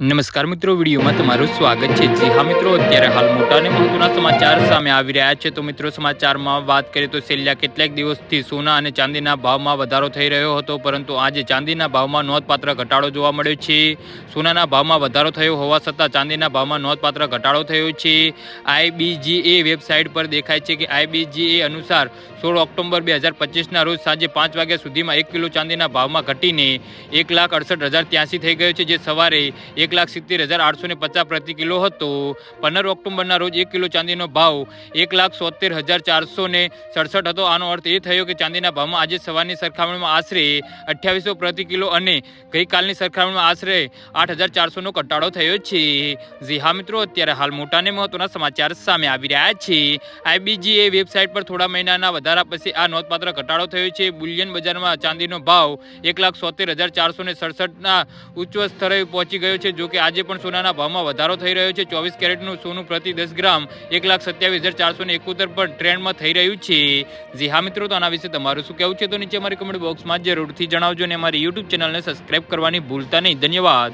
નમસ્કાર મિત્રો, વિડીયોમાં તમારું સ્વાગત છે. જી હા મિત્રો, અત્યારે હાલ મોટા અને મહત્વના સમાચાર સામે આવી રહ્યા છે. તો મિત્રો, સમાચારમાં વાત કરીએ તો છેલ્લા કેટલાક દિવસથી સોના અને ચાંદીના ભાવમાં વધારો થઈ રહ્યો હતો, પરંતુ આજે ચાંદીના ભાવમાં નોંધપાત્ર ઘટાડો જોવા મળ્યો છે. સોનાના ભાવમાં વધારો થયો હોવા છતાં ચાંદીના ભાવમાં નોંધપાત્ર ઘટાડો થયો છે. આઈબીજીએ વેબસાઇટ પર દેખાય છે કે આઈબીજીએ અનુસાર સોળ ઓક્ટોબર બે હજાર પચીસના રોજ સાંજે પાંચ વાગ્યા સુધીમાં એક કિલો ચાંદીના ભાવમાં ઘટીને એક લાખ અડસઠ હજાર ત્યાંસી થઈ ગયો છે. જે સવારે એક લાખ સિત્તેર હજાર આઠસો ને પચાસ પ્રતિ કિલો હતો. પંદર ઓક્ટોબરના રોજ એક કિલો ચાંદીનો ભાવ એક લાખ સોતેર હજાર ચારસો ને સડસઠ હતો. આનો અર્થ એ થયો કે ચાંદીના ભાવમાં આજે સવારની સરખામણીમાં આશરે અઠ્યાવીસો પ્રતિ કિલો અને ગઈકાલની સરખામણીમાં આશરે આઠ હજાર ચારસોનો ઘટાડો થયો છે. જી હા મિત્રો, અત્યારે હાલ મોટાને મહત્વના સમાચાર સામે આવી રહ્યા છે. આઈબીજીએ વેબસાઇટ પર થોડા મહિનાના વધારા પછી આ નોંધપાત્ર ઘટાડો થયો છે. બુલિયન બજારમાં ચાંદીનો ભાવ એક લાખ સોતેર હજાર ચારસો ને સડસઠના ઉચ્ચ સ્તરે પહોંચી ગયો છે. જો કે આજે પણ સોનાના ભાવમાં વધારો થઈ રહ્યો છે. ચોવીસ કેરેટનું સોનું પ્રતિ દસ ગ્રામ એક લાખ સત્યાવીસ હજાર ચારસો ને એકોતેર પર ટ્રેન્ડમાં થઈ રહ્યું છે. જી હા મિત્રો, તો આના વિશે તમારું શું કહેવું છે? તો નીચે અમારી કમેન્ટ બોક્સમાં જરૂરથી જણાવજો અને અમારી યુટ્યુબ ચેનલને સબસ્ક્રાઈબ કરવાની ભૂલતા નહીં. ધન્યવાદ.